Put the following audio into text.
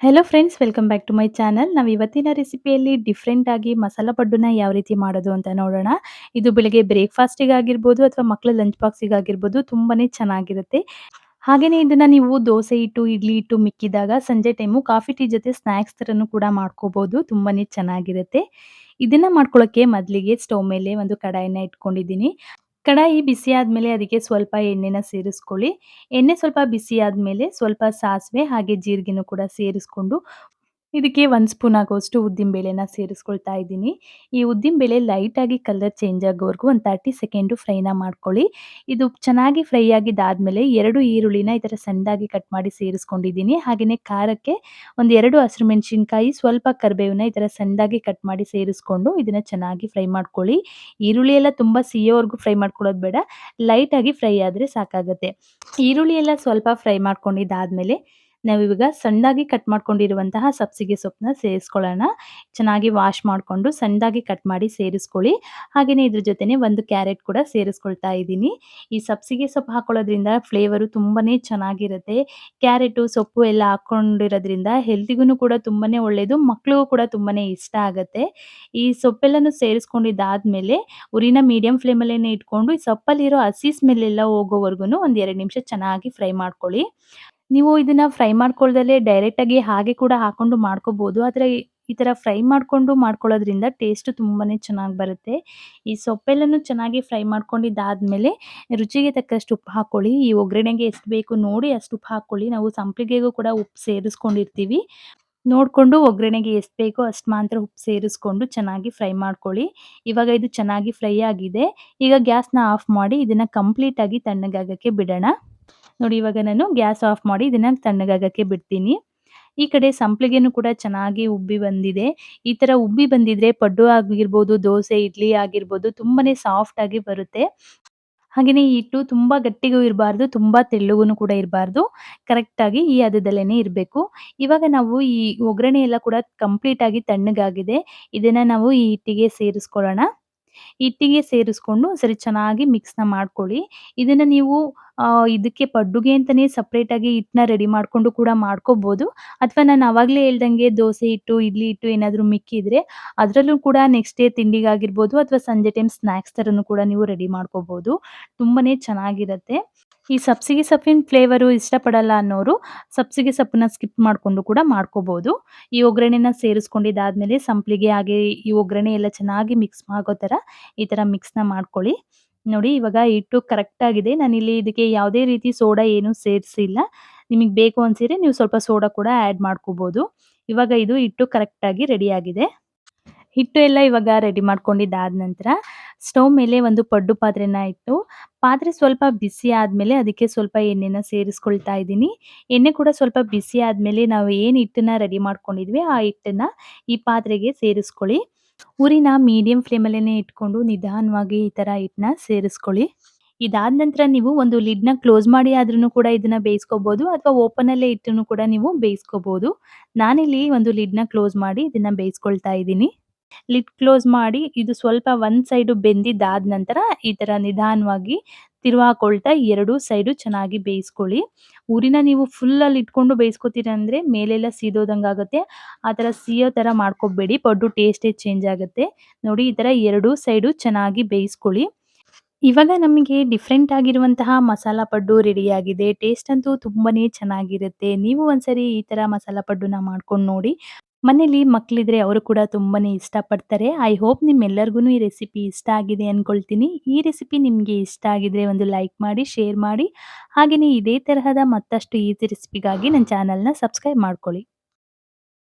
Hello friends welcome back to my channel ನಾವು ಇವತ್ತಿನ ರೆಸಿಪಿಯಲ್ಲಿ different ಆಗಿ ಮಸಾಲ ಪಡ್ಡುನ ಯಾವ ರೀತಿ ಮಾಡೋದು ಅಂತ ನೋಡೋಣ. ಇದು ಬೆಳಿಗ್ಗೆ ಬ್ರೇಕ್ಫಾಸ್ಟಿಗಾಗಿರ್ಬೋದು ಅಥವಾ ಮಕ್ಕಳ ಲಂಚ್ ಬಾಕ್ಸಿಗಾಗಿರ್ಬೋದು ತುಂಬಾನೇ ಚೆನ್ನಾಗಿರುತ್ತೆ. ಹಾಗೆಯೇ ಇದನ್ನ ನೀವು ದೋಸೆ ಇಟ್ಟು ಇಡ್ಲಿ ಇಟ್ಟು ಮಿಕ್ಕಿದಾಗ ಸಂಜೆ ಟೈಮು ಕಾಫಿ ಟೀ ಜೊತೆ ಸ್ನ್ಯಾಕ್ಸ್ ಥರನು ಕೂಡ ಮಾಡ್ಕೋಬೋದು. ತುಂಬಾನೇ ಚೆನ್ನಾಗಿರುತ್ತೆ. ಇದನ್ನ ಮಾಡ್ಕೊಳ್ಳೋಕ್ಕೆ ಮೊದಲಿಗೆ ಸ್ಟವ್ ಮೇಲೆ ಒಂದು ಕಡಾಯಿನ ಇಟ್ಕೊಂಡಿದ್ದೀನಿ. ಕಡಾಯಿ ಬಿಸಿ ಆದಮೇಲೆ ಅದಕ್ಕೆ ಸ್ವಲ್ಪ ಎಣ್ಣೆನ ಸೇರಿಸ್ಕೊಳ್ಳಿ. ಎಣ್ಣೆ ಸ್ವಲ್ಪ ಬಿಸಿ ಆದಮೇಲೆ ಸ್ವಲ್ಪ ಸಾಸಿವೆ ಹಾಗೆ ಜೀರಿಗೆನೂ ಕೂಡ ಸೇರಿಸ್ಕೊಂಡು ಇದಕ್ಕೆ 1 ಸ್ಪೂನ್ ಆಗೋಷ್ಟು ಉದ್ದಿನ ಬೇಳೆನ ಸೇರಿಸ್ಕೊಳ್ತಾ ಇದ್ದೀನಿ. ಈ ಉದ್ದಿನ ಬೇಳೆ ಲೈಟಾಗಿ ಕಲರ್ ಚೇಂಜ್ ಆಗೋವರೆಗೂ ಒಂದು 30 ಸೆಕೆಂಡು ಫ್ರೈನ ಮಾಡ್ಕೊಳ್ಳಿ. ಇದು ಚೆನ್ನಾಗಿ ಫ್ರೈ ಆಗಿದ್ದಾದ್ಮೇಲೆ 2 ಈರುಳ್ಳಿನ ಈ ಥರ ಸಣ್ಣದಾಗಿ ಕಟ್ ಮಾಡಿ ಸೇರಿಸ್ಕೊಂಡಿದ್ದೀನಿ. ಹಾಗೇನೇ ಖಾರಕ್ಕೆ ಒಂದು 2 ಹಸಿರು ಮೆಣಸಿನ್ಕಾಯಿ, ಸ್ವಲ್ಪ ಕರಿಬೇವನ್ನ ಈ ಥರ ಸಣ್ಣದಾಗಿ ಕಟ್ ಮಾಡಿ ಸೇರಿಸ್ಕೊಂಡು ಇದನ್ನ ಚೆನ್ನಾಗಿ ಫ್ರೈ ಮಾಡ್ಕೊಳ್ಳಿ. ಈರುಳ್ಳಿ ಎಲ್ಲ ತುಂಬ ಸಿಯೋವರೆಗೂ ಫ್ರೈ ಮಾಡ್ಕೊಳ್ಳೋದು ಬೇಡ. ಲೈಟಾಗಿ ಫ್ರೈ ಆದರೆ ಸಾಕಾಗುತ್ತೆ ಈರುಳ್ಳಿ ಎಲ್ಲ ಸ್ವಲ್ಪ ಫ್ರೈ ಮಾಡ್ಕೊಂಡಿದ್ದಾದ್ಮೇಲೆ ನಾವಿವಾಗ ಸಣ್ಣದಾಗಿ ಕಟ್ ಮಾಡ್ಕೊಂಡಿರುವಂತಹ ಸಬ್ಸಿಗೆ ಸೊಪ್ಪನ್ನ ಸೇರಿಸ್ಕೊಳ್ಳೋಣ. ಚೆನ್ನಾಗಿ ವಾಶ್ ಮಾಡ್ಕೊಂಡು ಸಣ್ಣದಾಗಿ ಕಟ್ ಮಾಡಿ ಸೇರಿಸ್ಕೊಳ್ಳಿ. ಹಾಗೆಯೇ ಇದ್ರ ಜೊತೆನೆ ಒಂದು ಕ್ಯಾರೆಟ್ ಕೂಡ ಸೇರಿಸ್ಕೊಳ್ತಾ ಇದ್ದೀನಿ. ಈ ಸಬ್ಸಿಗೆ ಸೊಪ್ಪು ಹಾಕೊಳ್ಳೋದ್ರಿಂದ ಫ್ಲೇವರು ತುಂಬಾನೇ ಚೆನ್ನಾಗಿರುತ್ತೆ. ಕ್ಯಾರೆಟು, ಸೊಪ್ಪು ಎಲ್ಲ ಹಾಕೊಂಡಿರೋದ್ರಿಂದ ಹೆಲ್ತಿಗೂ ಕೂಡ ತುಂಬಾನೇ ಒಳ್ಳೇದು. ಮಕ್ಕಳಿಗೂ ಕೂಡ ತುಂಬಾನೇ ಇಷ್ಟ ಆಗುತ್ತೆ ಈ ಸೊಪ್ಪೆಲ್ಲನೂ ಸೇರಿಸ್ಕೊಂಡಿದ್ದಾದ್ಮೇಲೆ ಉರಿನ ಮೀಡಿಯಂ ಫ್ಲೇಮಲ್ಲೇನೆ ಇಟ್ಕೊಂಡು ಈ ಸೊಪ್ಪಲ್ಲಿರೋ ಹಸಿ ಸ್ಮೆಲ್ ಎಲ್ಲ ಹೋಗೋವರೆಗೂನು ಒಂದ್ 2 ನಿಮಿಷ ಚೆನ್ನಾಗಿ ಫ್ರೈ ಮಾಡ್ಕೊಳ್ಳಿ. ನೀವು ಇದನ್ನ ಫ್ರೈ ಮಾಡ್ಕೊಳ್ದಲೇ ಡೈರೆಕ್ಟಾಗಿ ಹಾಗೆ ಕೂಡ ಹಾಕೊಂಡು ಮಾಡ್ಕೋಬಹುದು. ಆದ್ರೆ ಈ ತರ ಫ್ರೈ ಮಾಡ್ಕೊಂಡು ಮಾಡ್ಕೊಳ್ಳೋದ್ರಿಂದ ಟೇಸ್ಟ್ ತುಂಬಾನೇ ಚೆನ್ನಾಗಿ ಬರುತ್ತೆ. ಈ ಸೊಪ್ಪೆಲ್ಲನೂ ಚೆನ್ನಾಗಿ ಫ್ರೈ ಮಾಡ್ಕೊಂಡಿದ್ದಾದ್ಮೇಲೆ ರುಚಿಗೆ ತಕ್ಕಷ್ಟು ಉಪ್ಪು ಹಾಕೊಳ್ಳಿ. ಈ ಒಗ್ಗರಣೆಗೆ ಎಷ್ಟು ಬೇಕು ನೋಡಿ ಅಷ್ಟು ಉಪ್ಪು ಹಾಕೊಳ್ಳಿ. ನಾವು ಸಂಪಿಗೆಗೂ ಕೂಡ ಉಪ್ಪು ಸೇರಿಸ್ಕೊಂಡಿರ್ತೀವಿ. ನೋಡ್ಕೊಂಡು ಒಗ್ಗರಣೆಗೆ ಎಷ್ಟು ಬೇಕೋ ಅಷ್ಟು ಮಾತ್ರ ಉಪ್ಪು ಸೇರಿಸ್ಕೊಂಡು ಚೆನ್ನಾಗಿ ಫ್ರೈ ಮಾಡ್ಕೊಳ್ಳಿ. ಇವಾಗ ಇದು ಚೆನ್ನಾಗಿ ಫ್ರೈ ಆಗಿದೆ. ಈಗ ಗ್ಯಾಸ್‌ನ ಆಫ್ ಮಾಡಿ ಇದನ್ನ ಕಂಪ್ಲೀಟಾಗಿ ತಣ್ಣಗಾಗಕ್ಕೆ ಬಿಡೋಣ. ನೋಡಿ ಇವಾಗ ನಾನು ಗ್ಯಾಸ್ ಆಫ್ ಮಾಡಿ ಇದನ್ನ ತಣ್ಣಗಾಗಕ್ಕೆ ಬಿಡ್ತೀನಿ. ಈ ಕಡೆ ಸಂಪ್ಲಿಗೆನೂ ಕೂಡ ಚೆನ್ನಾಗಿ ಉಬ್ಬಿ ಬಂದಿದೆ. ಈ ತರ ಉಬ್ಬಿ ಬಂದಿದ್ರೆ ಪಡ್ಡು ಆಗಿರ್ಬೋದು, ದೋಸೆ, ಇಡ್ಲಿ ಆಗಿರ್ಬೋದು ತುಂಬಾನೇ ಸಾಫ್ಟ್ ಆಗಿ ಬರುತ್ತೆ. ಹಾಗೇನೆ ಹಿಟ್ಟು ತುಂಬಾ ಗಟ್ಟಿಗೂ ಇರಬಾರ್ದು, ತುಂಬಾ ತೆಳ್ಳಗೂ ಕೂಡ ಇರಬಾರ್ದು. ಕರೆಕ್ಟಾಗಿ ಈ ಹದದಲ್ಲೇನೆ ಇರಬೇಕು. ಇವಾಗ ನಾವು ಈ ಒಗ್ಗರಣೆ ಎಲ್ಲ ಕೂಡ ಕಂಪ್ಲೀಟ್ ಆಗಿ ತಣ್ಣಗಾಗಿದೆ. ಇದನ್ನ ನಾವು ಈ ಹಿಟ್ಟಿಗೆ ಸೇರಿಸ್ಕೊಳ್ಳೋಣ. ಹಿಟ್ಟಿಗೆ ಸೇರಿಸ್ಕೊಂಡು ಸರಿ ಚೆನ್ನಾಗಿ ಮಿಕ್ಸ್‌ನ ಮಾಡ್ಕೊಳ್ಳಿ. ಇದನ್ನ ನೀವು ಇದಕ್ಕೆ ಪಡ್ಡುಗೆ ಅಂತಾನೆ ಸೆಪರೇಟಾಗಿ ಹಿಟ್ಟನ್ನ ರೆಡಿ ಮಾಡ್ಕೊಂಡು ಕೂಡ ಮಾಡ್ಕೋಬಹುದು. ಅಥವಾ ನಾನು ಆವಾಗ್ಲೇ ಹೇಳ್ದಂಗೆ ದೋಸೆ ಹಿಟ್ಟು, ಇಡ್ಲಿ ಹಿಟ್ಟು ಏನಾದರೂ ಮಿಕ್ಕಿದ್ರೆ ಅದ್ರಲ್ಲೂ ಕೂಡ ನೆಕ್ಸ್ಟ್ ಡೇ ತಿಂಡಿಗಾಗಿರ್ಬೋದು ಅಥವಾ ಸಂಜೆ ಟೈಮ್ ಸ್ನ್ಯಾಕ್ಸ್ ಥರನು ಕೂಡ ನೀವು ರೆಡಿ ಮಾಡ್ಕೋಬಹುದು. ತುಂಬಾನೇ ಚೆನ್ನಾಗಿರುತ್ತೆ. ಈ ಸಬ್ಸಿಗೆ ಸೊಪ್ಪಿನ ಫ್ಲೇವರು ಇಷ್ಟಪಡಲ್ಲ ಅನ್ನೋರು ಸಬ್ಸಿಗೆ ಸೊಪ್ಪನ್ನ ಸ್ಕಿಪ್ ಮಾಡ್ಕೊಂಡು ಕೂಡ ಮಾಡ್ಕೋಬಹುದು. ಈ ಒಗ್ಗರಣೆನ ಸೇರಿಸ್ಕೊಂಡಿದ್ದಾದ್ಮೇಲೆ ಸಂಪ್ಲಿಗೆ ಹಾಗೆ ಈ ಒಗ್ಗರಣೆ ಎಲ್ಲ ಚೆನ್ನಾಗಿ ಮಿಕ್ಸ್ ಆಗೋ ಥರ ಈ ಥರ ಮಿಕ್ಸ್‌ನ ಮಾಡ್ಕೊಳ್ಳಿ. ನೋಡಿ ಇವಾಗ ಹಿಟ್ಟು ಕರೆಕ್ಟಾಗಿದೆ. ನಾನಿಲ್ಲಿ ಇದಕ್ಕೆ ಯಾವುದೇ ರೀತಿ ಸೋಡಾ ಏನು ಸೇರಿಸಿಲ್ಲ. ನಿಮಗೆ ಬೇಕು ಅನ್ಸಿದ್ರೆ ನೀವು ಸ್ವಲ್ಪ ಸೋಡಾ ಕೂಡ ಆಡ್ ಮಾಡ್ಕೋಬೋದು ಇವಾಗ ಇದು ಹಿಟ್ಟು ಕರೆಕ್ಟಾಗಿ ರೆಡಿ ಆಗಿದೆ. ಹಿಟ್ಟು ಎಲ್ಲ ಇವಾಗ ರೆಡಿ ಮಾಡ್ಕೊಂಡಿದ್ದಾದ ನಂತರ ಸ್ಟವ್ ಮೇಲೆ ಒಂದು ಪಡ್ಡು ಪಾತ್ರೆನ ಇಟ್ಟು ಪಾತ್ರೆ ಸ್ವಲ್ಪ ಬಿಸಿ ಆದ್ಮೇಲೆ ಅದಕ್ಕೆ ಸ್ವಲ್ಪ ಎಣ್ಣೆನ ಸೇರಿಸ್ಕೊಳ್ತಾ ಇದ್ದೀನಿ. ಎಣ್ಣೆ ಕೂಡ ಸ್ವಲ್ಪ ಬಿಸಿ ಆದ್ಮೇಲೆ ನಾವು ಏನು ಹಿಟ್ಟನ್ನ ರೆಡಿ ಮಾಡ್ಕೊಂಡಿದ್ವಿ ಆ ಹಿಟ್ಟನ್ನ ಈ ಪಾತ್ರೆಗೆ ಸೇರಿಸ್ಕೊಳ್ಳಿ. ಉರಿನ ಮೀಡಿಯಂ ಫ್ಲೇಮಲ್ಲೇ ಇಟ್ಕೊಂಡು ನಿಧಾನವಾಗಿ ಈ ತರ ಹಿಟ್ಟನ್ನ ಸೇರಿಸ್ಕೊಳ್ಳಿ. ಇದಾದ ನಂತರ ನೀವು ಒಂದು ಲಿಡ್‌ನ ಕ್ಲೋಸ್ ಮಾಡಿ ಆದ್ರೂ ಕೂಡ ಇದನ್ನ ಬೇಯಿಸ್ಕೋಬಹುದು ಅಥವಾ ಓಪನ್ ಅಲ್ಲೇ ಇಟ್ಟು ಕೂಡ ನೀವು ಬೇಯಿಸ್ಕೋಬಹುದು. ನಾನಿಲ್ಲಿ ಒಂದು ಲಿಡ್‌ನ ಕ್ಲೋಸ್ ಮಾಡಿ ಇದನ್ನ ಬೇಯಿಸ್ಕೊಳ್ತಾ ಇದ್ದೀನಿ. ಲಿಡ್ ಕ್ಲೋಸ್ ಮಾಡಿ ಇದು ಸ್ವಲ್ಪ ಒಂದ್ ಸೈಡು ಬೆಂದಿದ್ದಾದ ನಂತರ ಈ ತರ ನಿಧಾನವಾಗಿ ತಿರುವಾಕೊಳ್ತಾ ಎರಡೂ ಸೈಡು ಚೆನ್ನಾಗಿ ಬೇಯಿಸ್ಕೊಳ್ಳಿ. ಊರಿನ ನೀವು ಫುಲ್ಲಲ್ಲಿ ಇಟ್ಕೊಂಡು ಬೇಯಿಸ್ಕೋತೀರ ಅಂದ್ರೆ ಮೇಲೆಲ್ಲ ಸೀದೋದಂಗಾಗುತ್ತೆ. ಆ ಥರ ಸೀಯೋ ಥರ ಮಾಡ್ಕೊಬೇಡಿ ಪಡ್ಡು ಟೇಸ್ಟೇ ಚೇಂಜ್ ಆಗುತ್ತೆ. ನೋಡಿ ಈ ಥರ ಎರಡೂ ಸೈಡು ಚೆನ್ನಾಗಿ ಬೇಯಿಸ್ಕೊಳ್ಳಿ. ಇವಾಗ ನಮಗೆ ಡಿಫರೆಂಟ್ ಆಗಿರುವಂತಹ ಮಸಾಲ ಪಡ್ಡು ರೆಡಿಯಾಗಿದೆ. ಟೇಸ್ಟ್ ಅಂತೂ ತುಂಬಾನೇ ಚೆನ್ನಾಗಿರುತ್ತೆ. ನೀವು ಒಂದ್ಸರಿ ಈ ತರ ಮಸಾಲ ಪಡ್ಡುನ ಮಾಡ್ಕೊಂಡು ನೋಡಿ. ಮನೇಲಿ ಮಕ್ಕಳಿದ್ರೆ ಅವರು ಕೂಡ ತುಂಬಾನೇ ಇಷ್ಟಪಡ್ತಾರೆ. ಐ ಹೋಪ್ ನಿಮ್ಮೆಲ್ಲರಿಗೂ ಈ ರೆಸಿಪಿ ಇಷ್ಟ ಆಗಿದೆ ಅಂದ್ಕೊಳ್ತೀನಿ. ಈ ರೆಸಿಪಿ ನಿಮಗೆ ಇಷ್ಟ ಆಗಿದ್ರೆ ಒಂದು ಲೈಕ್ ಮಾಡಿ, ಶೇರ್ ಮಾಡಿ. ಹಾಗೆಯೇ ಇದೇ ತರಹದ ಮತ್ತಷ್ಟು ಈಸಿ ರೆಸಿಪಿಗಾಗಿ ನನ್ನ ಚಾನಲ್‌ನ ಸಬ್ಸ್ಕ್ರೈಬ್ ಮಾಡ್ಕೊಳ್ಳಿ.